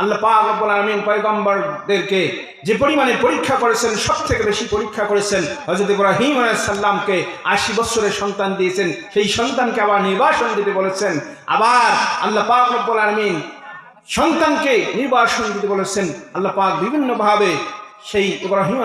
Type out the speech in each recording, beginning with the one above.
আল্লাহ পাক রব্বুল আলামিন পয়গম্বরদেরকে যে পরিমাণে পরীক্ষা করেছেন বেশি পরীক্ষা করেছেন, হযরত ইব্রাহিম আলাইহিস সালামকে 80 বছরের সন্তান দিয়েছেন, সেই সন্তানকে আবার নির্বাসন দিতে বলেছেন, আবার আল্লাহ পাক রব্বুল আলামিন সন্তানকে নির্বাসন দিতে বলেছেন, আল্লাহ পাক বিভিন্নভাবে সেই ইব্রাহিম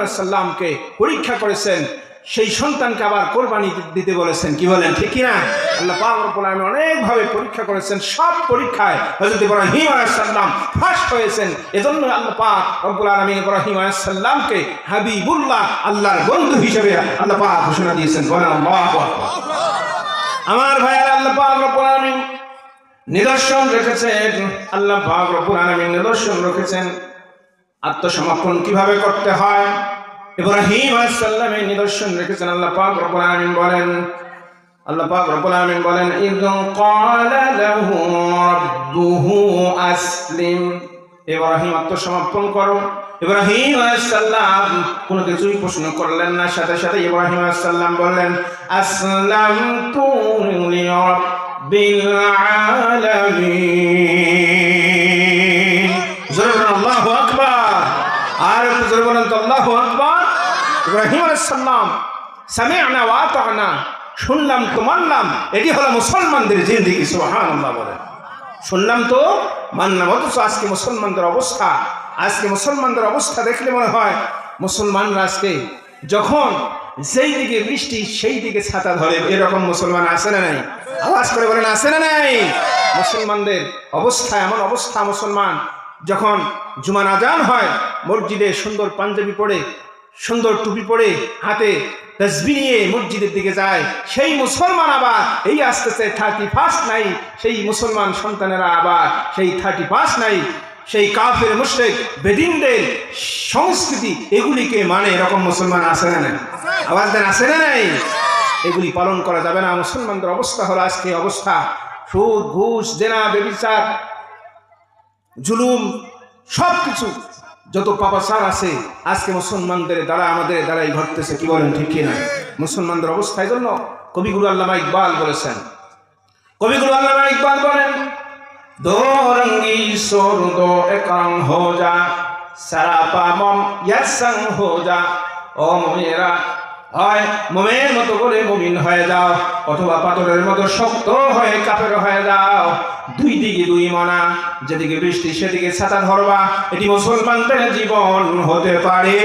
পরীক্ষা করেছেন। সেই সন্তানকে আবার কোরবানি দিতে বলেছেন। কি বলেন, ঠিক কি না আল্লাহ পাক রব্বুল আলামিন অনেক ভাবে পরীক্ষা করেছেন। সব পরীক্ষায় হযরত ইব্রাহিম আলাইহিস সালাম ফার্স্ট হয়েছেন। এজন্য আল্লাহ পাক রব্বুল আলামিন ইব্রাহিম আলাইহিস সালামকে হাবিবুল্লাহ আল্লাহর বন্ধু হিসেবে আল্লাহ পাক ঘোষণা দিয়েছেন। আমার ভাইয়ের আল্লাহ পাক রব্বুল আলামিন নিদর্শন রেখেছেন। আল্লাহ পাক রব্বুল আলামিন নিদর্শন রেখেছেন। আত্মসমর্পণ কীভাবে করতে হয়? ইব্রাহিম আলাইহিস সালামের নিদর্শন রেখেছেন আল্লাহ পাক রব্বুল আলামিন বলেন। আল্লাহ পাক রব্বুল আলামিন বলেন ইয ক্বালা লাহু রাব্বুহু আসলিম। ইব্রাহিম, আত্মসমর্পণ করো। ইব্রাহিম আলাইহিস সালাম কোনো কিছুই প্রশ্ন করলেন না। সাথে সাথে ইব্রাহিম আলাইহিস সালাম বললেন লিরাব্বিল আলামিন। জোরে বলেন, আল্লাহু আকবার। আর জোরে বলেন তো, আল্লাহু আকবার। ইব্রাহিম আলাইহিস সালাম সামি'না ওয়া আতা'না শুনলাম তো মানলাম, এটি হলো মুসলমানদের জিন্দেগি সুবহানাল্লাহ বলেন শুনলাম তো, মানলাম, অথচ আজকে মুসলমানদের অবস্থা, আজকে মুসলমানদের অবস্থা দেখলে মনে হয় মুসলমানরা আজকে যখন যেই দিকে বৃষ্টি, সেই দিকে ছাতা ধরে, এরকম মুসলমান আছে না নাই? আওয়াজ করে বলেন, আছে না নাই? মুসলমানদের অবস্থা, এমন অবস্থা মুসলমান, যখন জুমান আজান হয়, মসজিদে সুন্দর পাঞ্জাবি পরে সুন্দর টুপি পরে হাতে তসবি নিয়ে মসজিদের দিকে যায়। সেই মুসলমান আবার এই আসতেছে থার্টি ফার্স্ট নাই, সেই মুসলমান সন্তানেরা আবার সেই থার্টি ফার্স্ট নাই। সেই কাফের, মুশরিক, বেদিনদের সংস্কৃতি এগুলিকে মানে এরকম মুসলমান আছে না নাই? আওয়াজ দেন, আছে না নাই? এগুলি পালন করা যাবে না। মুসলমানদের অবস্থা হলো আজকে অবস্থা। সুদ, ঘুষ, জেনা, বেবিচার, জুলুম সব কিছু যত পাপাচার আছে, আজকে মুসলমানদের দ্বারা, আমাদের দ্বারাই ঘটতেছে, কি বলেন, ঠিক কিনা? মুসলমানদের অবস্থায় জন্য কবিগুরু আল্লামা ইকবাল বলেছেন। কবিগুরু আল্লামা ইকবাল বলেন দো রঙ্গি একং হো যা, সারা পামম ইয়াসং হো যা, ও মেরা হয়, মোমের মতো মুমিন হয়ে অথবা পাথরের মতো শক্ত হয়ে কাপের হয়ে দুই দিকে দুই মনা, যেদিকে বৃষ্টি সেদিকে ধরবা, এটি মুসলমানদের জীবন হতে পারে।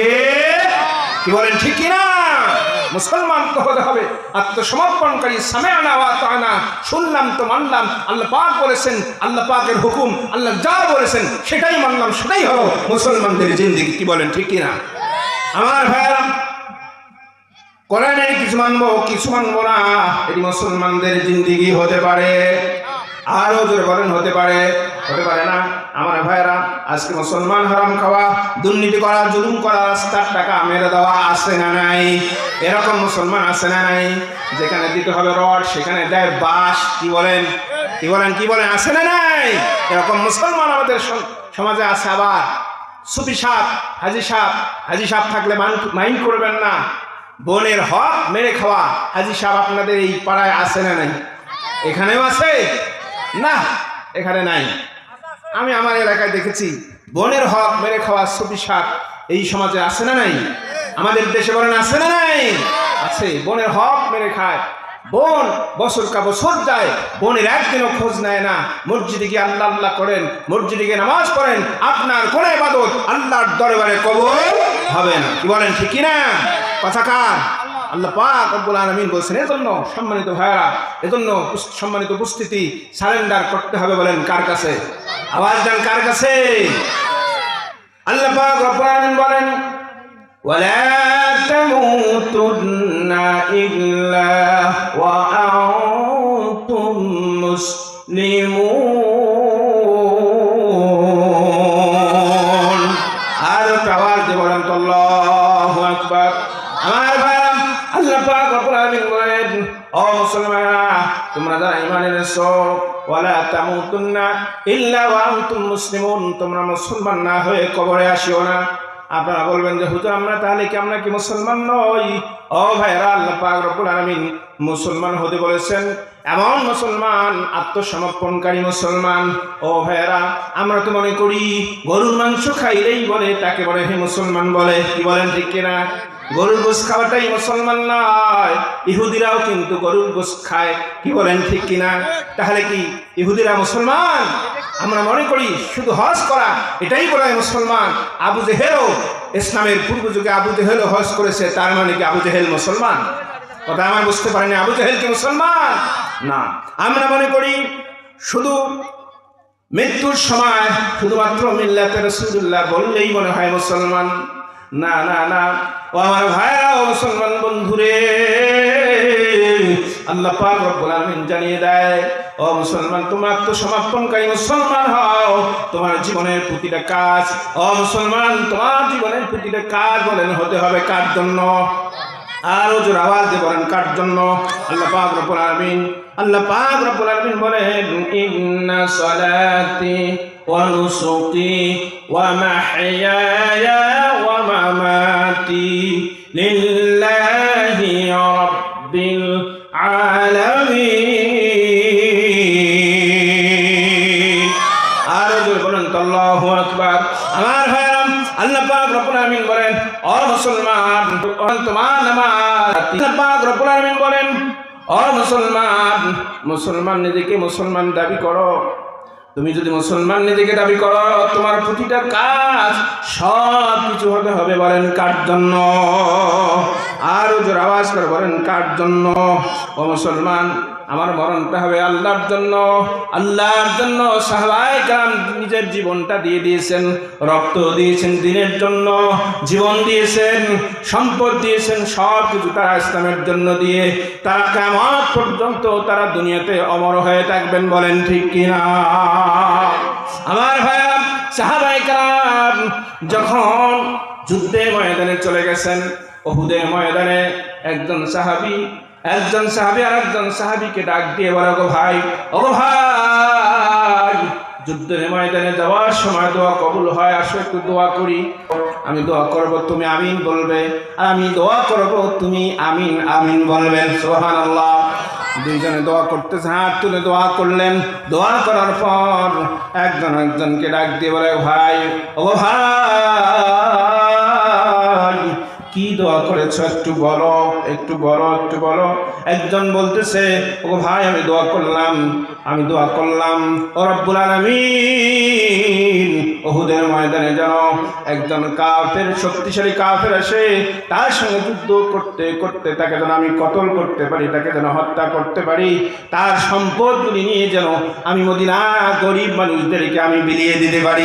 কি বলেন, ঠিক কিনা? মুসলমান তো হতে হবে। আত্মসমর্পণকারী সামেয়ানা তানা শুনলাম তো মানলাম, আল্লাহ পাক বলেছেন, আল্লাহ পাকের হুকুম, আল্লাহ যা বলেছেন, সেটাই মানলাম, সেটাই হলো মুসলমানদের জিন্দিগি। কি বলেন, ঠিক কিনা? আমার ভাইরা কোরআনে কিছু মানবো কিছু মানবো না। এটি মুসলমানদের জিন্দিগি হতে পারে, আরও জোরে বলেন, হতে পারে হতে পারে না। আমার ভাইরা আজকে মুসলমান হারাম খাওয়া, দুর্নীতি করা, জুলুম করা, রাস্তার টাকা মেরে দেওয়া আছে না নাই? এরকম মুসলমান আছে না নাই? যেখানে দিতে হবে রড, সেখানে দেয় বাস কি বলেন? কি বলেন কি বলেন, আছে না নাই? এরকম মুসলমান আমাদের সমাজে আছে আবার। সুফি সাপ, হাজি সাপ হাজি সাপ থাকলে মাইন্ড করবেন না। বোনের হক মেরে খাওয়া। হাজি সাহেব আপনাদের এই পাড়ায় আছে না নাই? এখানেও আছে? না, এখানে নাই। আমি আমার এলাকায় দেখেছি, বোনের হক মেরে খাওয়া সুফি সাপ এই সমাজে আছে না নাই? আমাদের দেশে বলেন আছে না নাই? আছে, বোনের হক মেরে খায়। বোন বছর কা বছর যায়, বোনের একদিনও খোঁজ নেয় না। মসজিদে গিয়ে আল্লাহ আল্লাহ করেন, মসজিদে গিয়ে নামাজ পড়েন। আপনার কোন ইবাদত আল্লাহর দরবারে কবুল হবে না। কি বলেন, ঠিক না কথা কার আল্লাহ পাক রব্বুল আলামিন বলছেন এজন্য সম্মানিত ভাইরা এজন্য উস- সম্মানিত উপস্থিতি সারেন্ডার করতে হবে বলেন কার কাছে আওয়াজ দেন কার কাছে আল্লাহ পাক রব্বুল আলামিন বলেন ولا تموتن إلا وأنتم مسلمون তোমরা যারা আনতুম মুসলিমুন, তোমরা মুসলমান না হয়ে কবরে আসিও না। আপনারা বলবেন যে, হুজুর, আমরা তাহলে কি আমরা কি মুসলমান নই? ও ভাইরা, আল্লাহ পাক রব্বুল আলামিন মুসলমান হতে বলেছেন। এমন মুসলমান, আত্মসমর্পণকারী মুসলমান। ও ভাইয়েরা, আমরা তো মনে করি গরুর মাংস খাইলেই বলে, তাকে বলে হে মুসলমান বলে। কি বলেন ঠিক কিনা? গরুর গোস খাওয়াটাই মুসলমান নয়, ইহুদিরাও কিন্তু গরুর গোস খায়। কি বলেন ঠিক কিনা? তাহলে কি ইহুদিরা মুসলমান? আমরা মনে করি শুধু হজ করা, এটাই বলে মুসলমান। আবু জেহেলও ইসলামের পূর্ব যুগে আবু জেহেলও হজ করেছে, তার মানে কি আবু জেহেল মুসলমান? কথা আমার বুঝতে পারিনি। আবু জাহেল কি মুসলমান? না। আমরা মনে করি শুধু মৃত্যুর সময় শুধুমাত্র মিল্লাতে রসুল্লাহ বললেই মনে হয় মুসলমান। না না না। ও আমার ভাইরা মুসলমান বন্ধুরে, আল্লাহ পাক রব্বুল আলামিন জানিয়ে দেয়, ও মুসলমান, তোমার আত্মসমর্পণকারী মুসলমান হও। তোমার জীবনের প্রতিটা কাজ, ও মুসলমান, তোমার জীবনের প্রতিটা কাজ বলেন হতে হবে কার জন্য? আরও জোর আওয়াজ দিয়ে বলেন, কার জন্য? আল্লাহ পাক রব্বুল আলামিন, আল্লাহ পাক রব্বুল আলামিন বলেন, ইন্না সালাতি ওয়া নুসুকি ওয়া মাহইয়ায়া ওয়া মামাতি লিল্লাহি আকবার। আমার ভাইরাম আল্লাহ পাক রব্বুল আলামিন বলেন ও মুসলমান তোমার নামাজ আল্লাহ পাক রব্বুল আলামিন বলেন ও মুসলমান মুসলমান নিজেকে মুসলমান দাবি করো। তুমি যদি মুসলমান নিজেকে দাবি করো, তোমার প্রতিটা কাজ সব কিছু হতে হবে বলেন কার জন্য? আরও জোর আওয়াজ করে বলেন কার জন্য? ও মুসলমান আমার মরণটা হবে আল্লাহর জন্য। আল্লাহর জন্য সাহবাই কাম নিজের জীবনটা দিয়ে দিয়েছেন, রক্ত দিয়েছেন দিনের জন্য, জীবন দিয়েছেন, সম্পদ দিয়েছেন সব কিছু তারা ইসলামের জন্য দিয়ে। তারা কেমন পর্যন্ত তারা দুনিয়াতে অমর হয়ে থাকবেন বলেন ঠিক কিনা? আমার ভাইয়া সাহাবাই কাম যখন যুদ্ধের ময়দানে চলে গেছেন, ওহুদের ময়দানে একজন সাহাবি একজন সাহাবি আর একজন সাহাবিকে ডাক দিয়ে বলে গো ভাই ও ভাই, যুদ্ধের ময়দানে যাওয়ার সময় দোয়া কবুল হয়, আসো একটু দোয়া করি। আমি দোয়া করব, তুমি আমিন বলবে। আমি দোয়া করব, তুমি আমিন আমিন বলবেন সোহান আল্লাহ দুইজনে দোয়া করতেছে, হাত তুলে দোয়া করলেন। দোয়া করার পর একজন একজনকে ডাক দিয়ে বলে, ভাই ও ভাই করেছ, একটু বলো একটু বলো একটু বলো। একজন বলতেছে ও ভাই, আমি দোয়া করলাম, আমি দোয়া করলাম। ও রব্বুল আলামিন ওহুদের ময়দানে যেন একজন কাফের, শক্তিশালী কাফের আসে, তার সঙ্গে যুদ্ধ করতে করতে তাকে যেন আমি কতল করতে পারি, তাকে যেন হত্যা করতে পারি। তার সম্পদগুলি নিয়ে যেন আমি মদিনা গরিব মানুষদেরকে আমি বিলিয়ে দিতে পারি